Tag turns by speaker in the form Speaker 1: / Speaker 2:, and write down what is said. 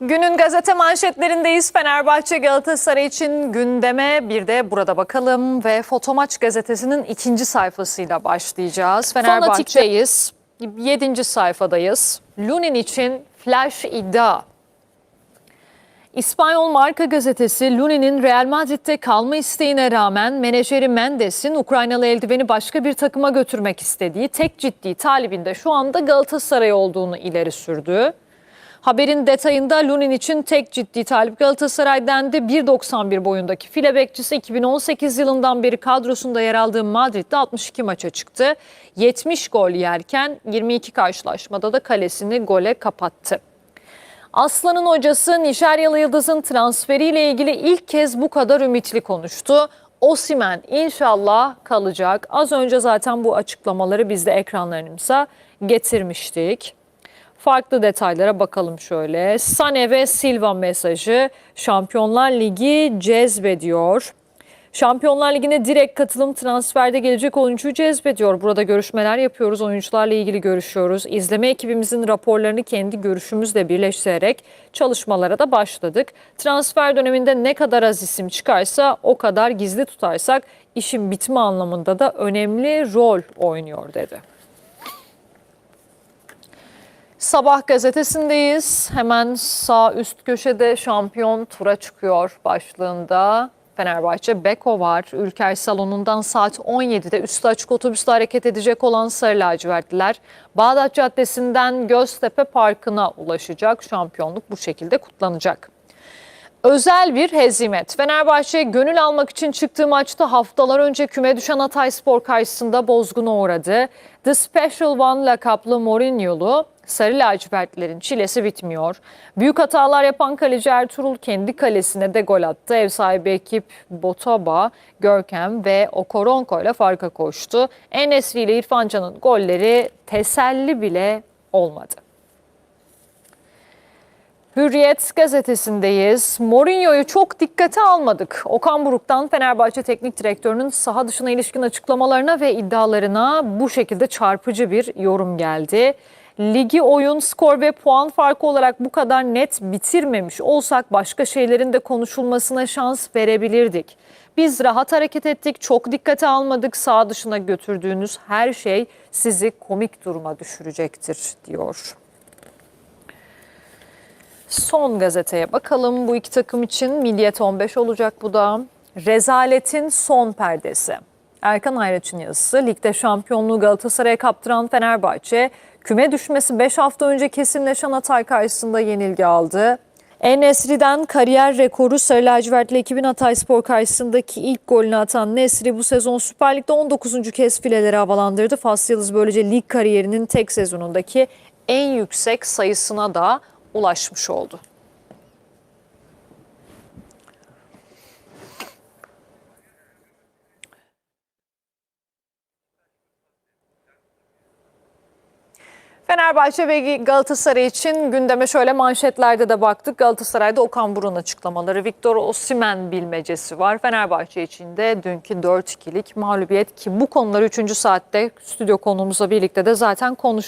Speaker 1: Günün gazete manşetlerindeyiz. Fenerbahçe Galatasaray için gündeme bir de burada bakalım ve Fotomaç gazetesinin ikinci sayfasıyla başlayacağız. Fanatik'teyiz. Yedinci sayfadayız. Lunin için flash iddia. İspanyol Marka gazetesi Lunin'in Real Madrid'de kalma isteğine rağmen menajeri Mendes'in Ukraynalı eldiveni başka bir takıma götürmek istediği tek ciddi talibinde şu anda Galatasaray olduğunu ileri sürdü. Haberin detayında Lunin için tek ciddi talip Galatasaray dendi. 1.91 boyundaki file bekçisi 2018 yılından beri kadrosunda yer aldığı Madrid'de 62 maça çıktı. 70 gol yerken 22 karşılaşmada da kalesini gole kapattı. Aslan'ın hocası Nişeryalı Yıldız'ın transferiyle ilgili ilk kez bu kadar ümitli konuştu. Osimen inşallah kalacak. Az önce zaten bu açıklamaları biz de ekranlarımıza getirmiştik. Farklı detaylara bakalım şöyle. Sane ve Silva mesajı Şampiyonlar Ligi cezbediyor. Şampiyonlar Ligi'ne direkt katılım transferde gelecek oyuncuyu cezbediyor. Burada görüşmeler yapıyoruz, oyuncularla ilgili görüşüyoruz. İzleme ekibimizin raporlarını kendi görüşümüzle birleştirerek çalışmalara da başladık. Transfer döneminde ne kadar az isim çıkarsa o kadar gizli tutarsak işin bitme anlamında da önemli rol oynuyor dedi. Sabah gazetesindeyiz. Hemen sağ üst köşede şampiyon tura çıkıyor başlığında. Fenerbahçe Beko var. Ülker salonundan saat 17'de üstü açık otobüsle hareket edecek olan Sarı Lacivertliler Bağdat Caddesi'nden Göztepe Parkı'na ulaşacak. Şampiyonluk bu şekilde kutlanacak. Özel bir hezimet. Fenerbahçe gönül almak için çıktığı maçta haftalar önce küme düşen Hatayspor karşısında bozguna uğradı. The Special One lakaplı Mourinho'lu Sarı lacivertlerin çilesi bitmiyor. Büyük hatalar yapan kaleci Ertuğrul kendi kalesine de gol attı. Ev sahibi ekip Botoba, Görkem ve Okoronko ile farka koştu. Enesri ile İrfan Can'ın golleri teselli bile olmadı. Hürriyet gazetesindeyiz. Mourinho'yu çok dikkate almadık. Okan Buruk'tan Fenerbahçe Teknik Direktörü'nün saha dışına ilişkin açıklamalarına ve iddialarına bu şekilde çarpıcı bir yorum geldi. Ligi oyun, skor ve puan farkı olarak bu kadar net bitirmemiş olsak başka şeylerin de konuşulmasına şans verebilirdik. Biz rahat hareket ettik, çok dikkate almadık. Sağ dışına götürdüğünüz her şey sizi komik duruma düşürecektir diyor. Son gazeteye bakalım. Bu iki takım için Milliyet 15 olacak bu da. Rezaletin son perdesi. Erkan Ayraç'ın yazısı. Ligde şampiyonluğu Galatasaray'a kaptıran Fenerbahçe, küme düşmesi 5 hafta önce kesinleşen Hatay karşısında yenilgi aldı. En-Nesri'den kariyer rekoru Sarı Lacivertli ekibin Hatayspor karşısındaki ilk golünü atan Nesri bu sezon Süper Lig'de 19. kez fileleri havalandırdı. Faslı Yıldız böylece lig kariyerinin tek sezonundaki en yüksek sayısına da ulaşmış oldu. Fenerbahçe ve Galatasaray için gündeme şöyle manşetlerde de baktık. Galatasaray'da Okan Burun açıklamaları, Victor Osimhen bilmecesi var. Fenerbahçe için de dünkü 4-2'lik mağlubiyet ki bu konuları 3. saatte stüdyo konuğumuzla birlikte de zaten konuşacağız.